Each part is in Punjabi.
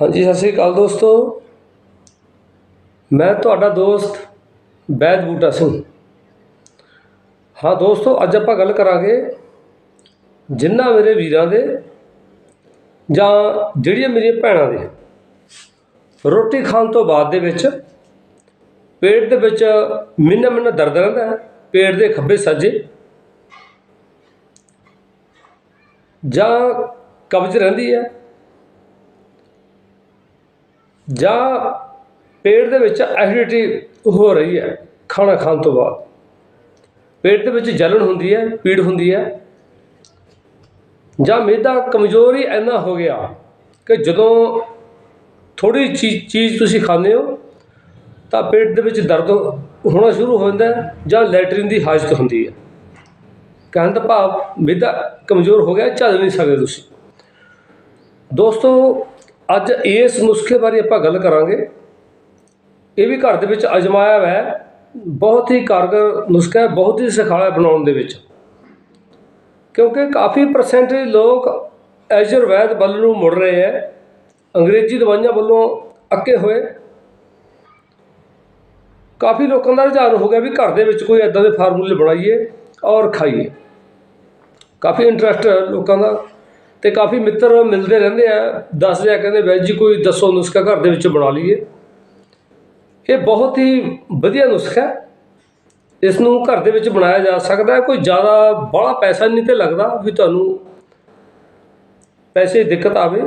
ਹਾਂਜੀ, ਸਤਿ ਸ੍ਰੀ ਅਕਾਲ ਦੋਸਤੋ। ਮੈਂ ਤੁਹਾਡਾ ਦੋਸਤ ਬੈਦ ਬੂਟਾ ਸਿੰਘ। ਹਾਂ ਦੋਸਤੋ, ਅੱਜ ਆਪਾਂ ਗੱਲ ਕਰਾਂਗੇ ਜਿਨ੍ਹਾਂ ਮੇਰੇ ਵੀਰਾਂ ਦੇ ਜਾਂ ਜਿਹੜੀਆਂ ਮੇਰੀਆਂ ਭੈਣਾਂ ਦੇ। ਰੋਟੀ ਖਾਣ ਤੋਂ ਬਾਅਦ ਦੇ ਵਿੱਚ ਪੇਟ ਦੇ ਵਿੱਚ ਮਿੰਨਾ ਮਿੰਨਾ ਦਰਦ ਰਹਿੰਦਾ ਹੈ, ਪੇਟ ਦੇ ਖੱਬੇ ਸੱਜੇ। ਜਾਂ ਕਬਜ਼ ਰਹਿੰਦੀ ਹੈ ਜਾਂ ਪੇਟ ਦੇ ਵਿੱਚ ਐਸਿਡਿਟੀ ਹੋ ਰਹੀ ਹੈ, ਖਾਣਾ ਖਾਣ ਤੋਂ ਬਾਅਦ। ਪੇਟ ਦੇ ਵਿੱਚ ਜਲਣ ਹੁੰਦੀ ਹੈ, ਪੀੜ ਹੁੰਦੀ ਹੈ, ਜਾਂ ਮਿਹਦਾ ਕਮਜ਼ੋਰ ਹੀ ਇੰਨਾ ਹੋ ਗਿਆ ਕਿ ਜਦੋਂ ਥੋੜੀ ਚੀਜ਼ ਤੁਸੀਂ ਖਾਂਦੇ ਹੋ, ਤਾਂ ਪੇਟ ਦੇ ਵਿੱਚ ਦਰਦ ਹੋਣਾ ਸ਼ੁਰੂ ਹੋ ਜਾਂਦਾ ਜਾਂ ਲੈਟਰਿਨ ਦੀ ਹਾਜਤ ਹੁੰਦੀ ਹੈ। ਕਹਿਣ ਦਾ ਭਾਵ ਮਿਹਦਾ ਕਮਜ਼ੋਰ ਹੋ ਗਿਆ ਚੱਲ ਨਹੀਂ ਸਕਦੇ ਤੁਸੀਂ। ਦੋਸਤੋ ਅੱਜ ਇਸ ਨੁਸਖੇ ਬਾਰੇ ਆਪਾਂ ਗੱਲ ਕਰਾਂਗੇ। ਇਹ ਵੀ ਘਰ ਦੇ ਵਿੱਚ ਅਜਮਾਇਆ ਹੋਇਆ ਹੈ। ਬਹੁਤ ਹੀ ਕਾਰਗਰ ਨੁਸਖਾ ਹੈ, ਬਹੁਤ ਹੀ ਸਖਾਲਾ ਬਣਾਉਣ ਦੇ ਵਿੱਚ। ਕਿਉਂਕਿ ਕਾਫੀ ਪਰਸੈਂਟ ਲੋਕ ਆਯੁਰਵੈਦ ਵੱਲ ਨੂੰ ਮੁੜ ਰਹੇ ਹੈ। ਅੰਗਰੇਜ਼ੀ ਦਵਾਈਆਂ ਵੱਲੋਂ ਅੱਕੇ ਹੋਏ। ਕਾਫੀ ਲੋਕਾਂ ਦਾ ਰੁਝਾਨ ਹੋ ਗਿਆ ਵੀ ਘਰ ਦੇ ਵਿੱਚ ਕੋਈ ਐਦਾਂ ਦੇ ਫਾਰਮੂਲੇ ਬਣਾਈਏ ਔਰ ਖਾਈਏ। ਕਾਫੀ ਇੰਟਰਸਟ ਹੈ ਲੋਕਾਂ ਦਾ। ਤੇ ਕਾਫੀ ਮਿੱਤਰ ਮਿਲਦੇ ਰਹਿੰਦੇ ਆ। ਦੱਸਦੇ ਆ ਕਹਿੰਦੇ ਵੈਜ ਜੀ, ਕੋਈ ਦੱਸੋ ਨੁਸਖਾ ਘਰ ਦੇ ਵਿੱਚ ਬਣਾ ਲਈਏ। ਇਹ ਬਹੁਤ ਹੀ ਵਧੀਆ ਨੁਸਖਾ ਹੈ। ਇਸ ਨੂੰ ਘਰ ਦੇ ਵਿੱਚ ਬਣਾਇਆ ਜਾ ਸਕਦਾ ਹੈ। ਕੋਈ ਜ਼ਿਆਦਾ ਬੜਾ ਪੈਸਾ ਨਹੀਂ ਤੇ ਲੱਗਦਾ ਵੀ ਤੁਹਾਨੂੰ ਪੈਸੇ ਦੀ ਦਿੱਕਤ ਆਵੇ।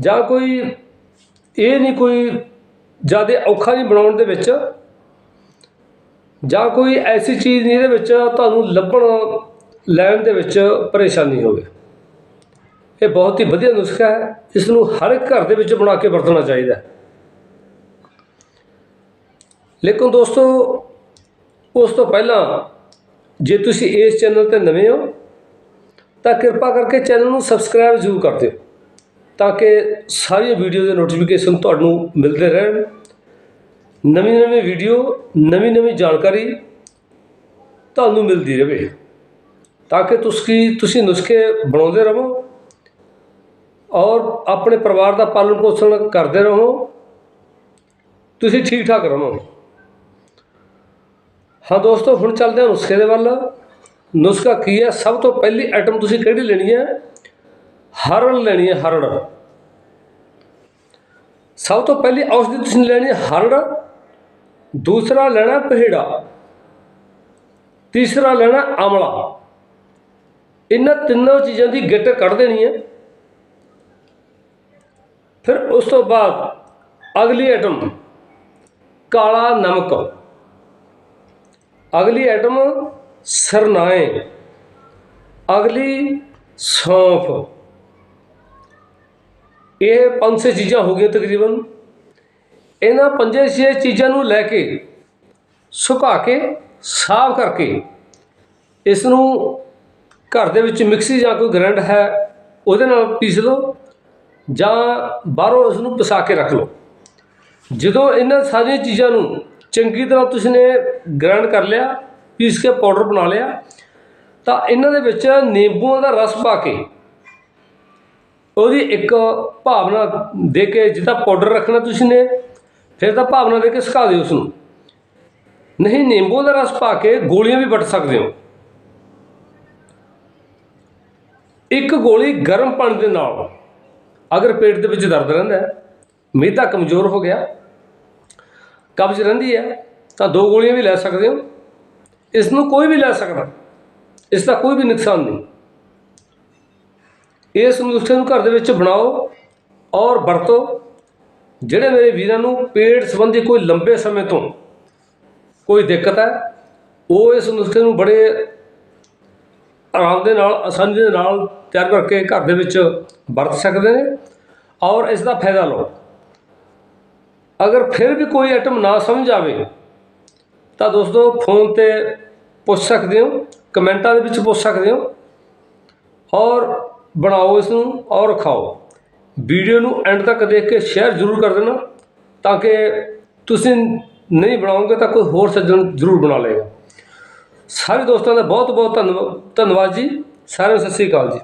ਜਾਂ ਕੋਈ ਇਹ ਨਹੀਂ ਕੋਈ ਜ਼ਿਆਦਾ ਔਖਾ ਨਹੀਂ ਬਣਾਉਣ ਦੇ ਵਿੱਚ। ਜਾਂ ਕੋਈ ਐਸੀ ਚੀਜ਼ ਨਹੀਂ ਇਹਦੇ ਵਿੱਚ ਤੁਹਾਨੂੰ ਲੱਭਣ, ਲੈਣ ਦੇ ਵਿੱਚ ਪਰੇਸ਼ਾਨੀ ਹੋਵੇ। ਇਹ ਬਹੁਤ ਹੀ ਵਧੀਆ ਨੁਸਖਾ ਹੈ ਇਸ ਨੂੰ ਹਰ ਇੱਕ ਘਰ ਦੇ ਵਿੱਚ ਬਣਾ ਕੇ ਵਰਤਣਾ ਚਾਹੀਦਾ ਹੈ। ਲੇਕਿਨ ਦੋਸਤੋ, ਉਸ ਤੋਂ ਪਹਿਲਾਂ ਜੇ ਤੁਸੀਂ ਇਸ ਚੈਨਲ ਤੇ ਨਵੇਂ ਹੋ, ਤਾਂ ਕਿਰਪਾ ਕਰਕੇ ਚੈਨਲ ਨੂੰ ਸਬਸਕ੍ਰਾਈਬ ਜ਼ਰੂਰ ਕਰ ਦਿਓ, ਤਾਂ ਕਿ ਸਾਰੀਆਂ ਵੀਡੀਓ ਦੇ ਨੋਟੀਫਿਕੇਸ਼ਨ ਤੁਹਾਨੂੰ ਮਿਲਦੇ ਰਹਿਣ। ਨਵੀਂ ਨਵੀਂ ਵੀਡੀਓ, ਨਵੀਂ ਨਵੀਂ ਜਾਣਕਾਰੀ ਤੁਹਾਨੂੰ ਮਿਲਦੀ ਰਹੇ, ਤਾਂ ਕਿ ਤੁਸੀਂ ਤੁਸੀਂ ਨੁਸਖੇ ਬਣਾਉਂਦੇ ਰਹੋ। ਔਰ ਆਪਣੇ ਪਰਿਵਾਰ ਦਾ ਪਾਲਣ ਪੋਸ਼ਣ ਕਰਦੇ ਰਹੋ। ਤੁਸੀਂ ਠੀਕ ਠਾਕ ਰਹੋ ਹਾਂ ਦੋਸਤੋ, ਹੁਣ ਚੱਲਦੇ ਹਾਂ ਨੁਸਖੇ ਦੇ ਵੱਲ। ਨੁਸਖਾ ਕੀ ਹੈ? ਸਭ ਤੋਂ ਪਹਿਲੀ ਆਈਟਮ ਤੁਸੀਂ ਕਿਹੜੀ ਲੈਣੀ ਹੈ? ਹਰੜ ਲੈਣੀ ਹੈ ਹਰੜ ਸਭ ਤੋਂ ਪਹਿਲੀ ਔਸ਼ਧੀ ਤੁਸੀਂ ਲੈਣੀ ਹੈ ਹਰੜ ਦੂਸਰਾ ਲੈਣਾ ਪਹੀੜਾ। ਤੀਸਰਾ ਲੈਣਾ ਆਮਲਾ। ਇਹਨਾਂ ਤਿੰਨੋਂ ਚੀਜ਼ਾਂ ਦੀ ਗਿੱਟ ਕੱਢ ਦੇਣੀ ਹੈ। ਫਿਰ ਉਸ ਤੋਂ ਬਾਅਦ ਅਗਲੀ ਆਈਟਮ ਕਾਲਾ ਨਮਕ। ਅਗਲੀ ਆਈਟਮ ਸਰਨਾਏ। ਅਗਲੀ ਸੌਂਫ। ਇਹ ਪੰਜ ਛੇ ਚੀਜ਼ਾਂ ਹੋ ਗਈਆਂ ਤਕਰੀਬਨ। ਇਹਨਾਂ ਪੰਜੇ ਛੇ ਚੀਜ਼ਾਂ ਨੂੰ ਲੈ ਕੇ, ਸੁਕਾ ਕੇ, ਸਾਫ਼ ਕਰਕੇ ਇਸ ਨੂੰ ਘਰ ਦੇ ਵਿੱਚ ਮਿਕਸੀ ਜਾਂ ਕੋਈ ਗ੍ਰਾਈਂਡ ਹੈ, ਉਹਦੇ ਨਾਲ ਪੀਸ ਲਓ। ਜਾਂ ਬਾਹਰੋਂ ਉਸ ਨੂੰ ਪਿਸਾ ਕੇ ਰੱਖ ਲਓ। ਜਦੋਂ ਇਹਨਾਂ ਸਾਰੀਆਂ ਚੀਜ਼ਾਂ ਨੂੰ ਚੰਗੀ ਤਰ੍ਹਾਂ ਤੁਸੀਂ ਨੇ ਗ੍ਰਾਈਂਡ ਕਰ ਲਿਆ, ਪੀਸ ਕੇ ਪਾਊਡਰ ਬਣਾ ਲਿਆ, ਤਾਂ ਇਹਨਾਂ ਦੇ ਵਿੱਚ ਨਿੰਬੂਆਂ ਦਾ ਰਸ ਪਾ ਕੇ ਉਹਦੀ ਇੱਕ ਭਾਵਨਾ ਦੇ ਕੇ ਜਿੱਦਾਂ ਪਾਊਡਰ ਰੱਖਣਾ ਤੁਸੀਂ ਨੇ, ਫਿਰ ਤਾਂ ਭਾਵਨਾ ਦੇ ਕੇ ਸੁਕਾ ਦਿਓ ਉਸ ਨੂੰ ਨਹੀਂ ਨਿੰਬੂ ਦਾ ਰਸ ਪਾ ਕੇ ਗੋਲੀਆਂ ਵੀ ਵੱਟ ਸਕਦੇ ਹੋ। ਇੱਕ ਗੋਲੀ ਗਰਮ ਪਾਣੀ ਦੇ ਨਾਲ ਅਗਰ ਪੇਟ ਦੇ ਵਿੱਚ ਦਰਦ ਰਹਿੰਦਾ ਹੈ ਮਿਹਦਾ ਕਮਜ਼ੋਰ ਹੋ ਗਿਆ, ਕਬਜ਼ ਰਹਿੰਦੀ ਹੈ, ਤਾਂ ਦੋ ਗੋਲੀਆਂ ਵੀ ਲੈ ਸਕਦੇ ਹੋ। ਇਸ ਨੂੰ ਕੋਈ ਵੀ ਲੈ ਸਕਦਾ, ਇਸ ਦਾ ਕੋਈ ਵੀ ਨੁਕਸਾਨ ਨਹੀਂ। ਇਸ ਨੁਸਖੇ ਨੂੰ ਘਰ ਦੇ ਵਿੱਚ ਬਣਾਓ ਔਰ ਵਰਤੋ, ਜਿਹੜੇ ਮੇਰੇ ਵੀਰਾਂ ਨੂੰ ਪੇਟ ਸੰਬੰਧੀ ਕੋਈ ਲੰਬੇ ਸਮੇਂ ਤੋਂ ਕੋਈ ਦਿੱਕਤ ਹੈ, ਉਹ ਇਸ ਨੁਸਖੇ ਨੂੰ ਬੜੇ ਆਰਾਮ ਦੇ ਨਾਲ, ਆਸਾਨੀ ਦੇ ਨਾਲ ਤਿਆਰ ਕਰਕੇ ਘਰ ਦੇ ਵਿੱਚ ਵਰਤ ਸਕਦੇ ਨੇ। ਔਰ ਇਸ ਦਾ ਫਾਇਦਾ ਲਓ। ਅਗਰ ਫਿਰ ਵੀ ਕੋਈ ਆਈਟਮ ਨਾ ਸਮਝ ਆਵੇ, ਤਾਂ ਦੋਸਤੋ ਫੋਨ ਤੇ ਪੁੱਛ ਸਕਦੇ ਹੋ, ਕਮੈਂਟਾਂ ਦੇ ਵਿੱਚ ਪੁੱਛ ਸਕਦੇ ਹੋ, ਔਰ ਬਣਾਓ ਇਸ ਨੂੰ ਔਰ ਖਾਓ। ਵੀਡੀਓ ਨੂੰ ਐਂਡ ਤੱਕ ਦੇਖ ਕੇ ਸ਼ੇਅਰ ਜ਼ਰੂਰ ਕਰ ਦੇਣਾ, ਤਾਂ ਕਿ ਤੁਸੀਂ ਨਹੀਂ ਬਣਾਓਗੇ ਤਾਂ ਕੋਈ ਹੋਰ ਸੱਜਣ ਜ਼ਰੂਰ ਬਣਾ ਲਏਗਾ। ਸਾਰੇ ਦੋਸਤਾਂ ਦਾ ਬਹੁਤ ਬਹੁਤ ਧੰਨਵਾਦ ਧੰਨਵਾਦ ਜੀ। ਸਾਰਿਆਂ ਨੂੰ ਸਤਿ ਸ੍ਰੀ ਅਕਾਲ ਜੀ।